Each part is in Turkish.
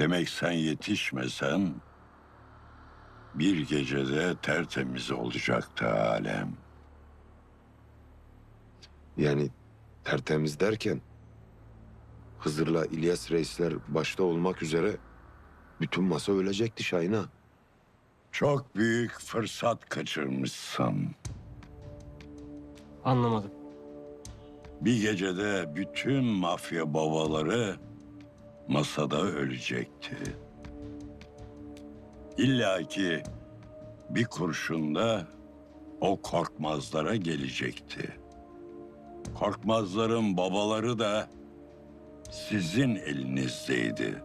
Demek sen yetişmesen bir gecede tertemiz olacaktı alem. Yani tertemiz derken Hızır'la İlyas reisler başta olmak üzere bütün masa ölecekti Şahin'a. Çok büyük fırsat kaçırmışsın. Anlamadım. Bir gecede bütün mafya babaları masada ölecekti. İlla ki bir kurşunda o korkmazlara gelecekti. Korkmazların babaları da sizin elinizdeydi.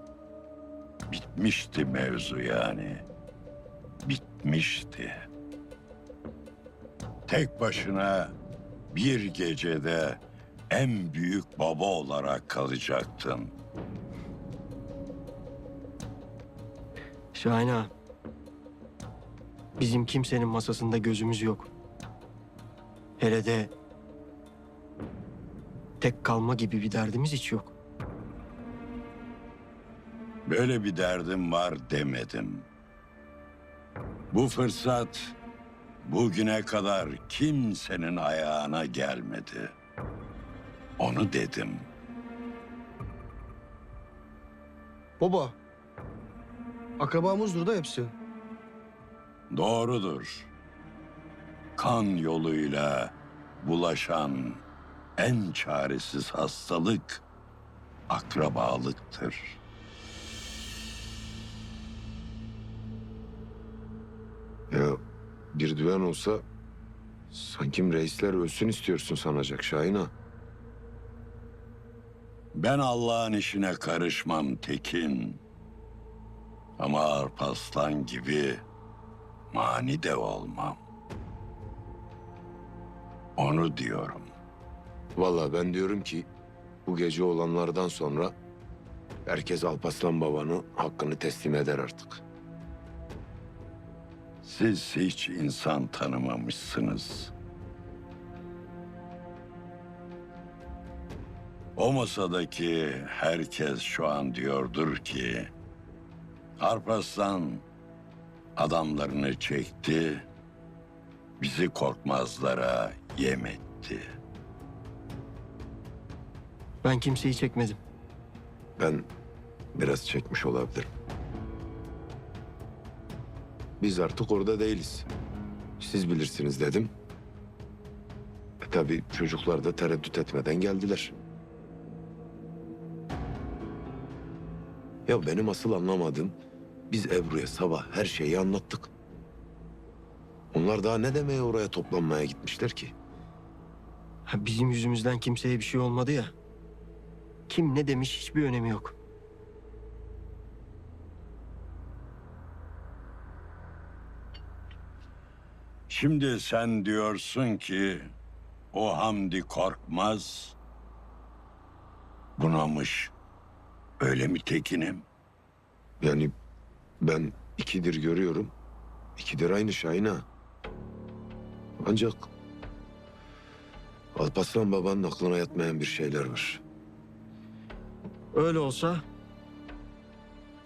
Bitmişti mevzu yani. Bitmişti. Tek başına bir gecede en büyük baba olarak kalacaktın. Şahin ağa. Bizim kimsenin masasında gözümüz yok. Hele de tek kalma gibi bir derdimiz hiç yok. Böyle bir derdim var demedim. Bu fırsat bugüne kadar kimsenin ayağına gelmedi. Onu dedim. Baba. Akrabamızdır da hepsi. Doğrudur. Kan yoluyla bulaşan en çaresiz hastalık akrabalıktır. Ya bir düven olsa sanki reisler ölsün istiyorsun sanacak Şahin'a. Ben Allah'ın işine karışmam Tekin. Ama Arpaslan gibi mani de olmam. Onu diyorum. Vallahi ben diyorum ki bu gece olanlardan sonra herkes Alpaslan babanı hakkını teslim eder artık. Siz hiç insan tanımamışsınız. O masadaki herkes şu an diyordur ki... Arpaslan adamlarını çekti, bizi korkmazlara yem etti. Ben kimseyi çekmedim. Ben biraz çekmiş olabilirim. Biz artık orada değiliz. Siz bilirsiniz dedim. E tabii çocuklar da tereddüt etmeden geldiler. Ya benim asıl anlamadığım biz Ebru'ya sabah her şeyi anlattık. Onlar daha ne demeye oraya toplanmaya gitmişler ki? Ha, bizim yüzümüzden kimseye bir şey olmadı ya. Kim ne demiş hiçbir önemi yok. Şimdi sen diyorsun ki o Hamdi Korkmaz bunamış. Öyle mi Tekin'im? Yani ben ikidir görüyorum. İkidir aynı Şahin ha. Ancak Alparslan babanın aklına yatmayan bir şeyler var. Öyle olsa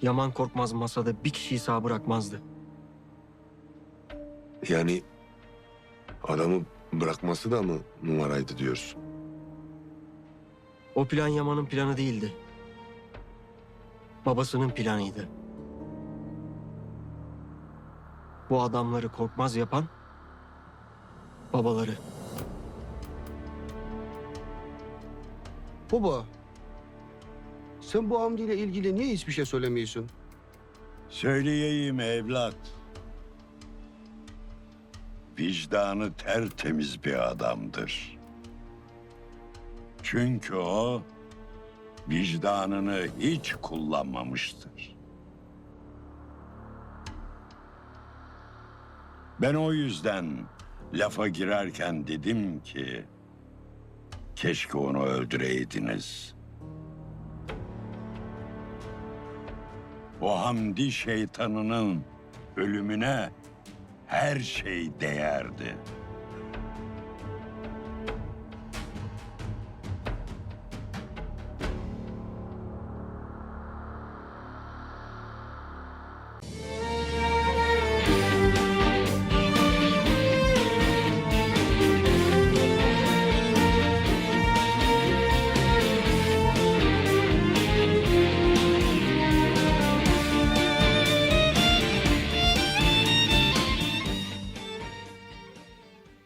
Yaman Korkmaz masada bir kişiyi sağ bırakmazdı. Yani adamı bırakması da mı numaraydı diyorsun? O plan Yaman'ın planı değildi. Babasının planıydı. Bu adamları korkmaz yapan babaları. Baba. Sen bu Hamdi ile ilgili niye hiçbir şey söylemiyorsun? Söyleyeyim evlat. Vicdanı tertemiz bir adamdır. Çünkü o vicdanını hiç kullanmamıştır. Ben o yüzden lafa girerken dedim ki keşke onu öldüreydiniz. O Hamdi şeytanının ölümüne her şey değerdi.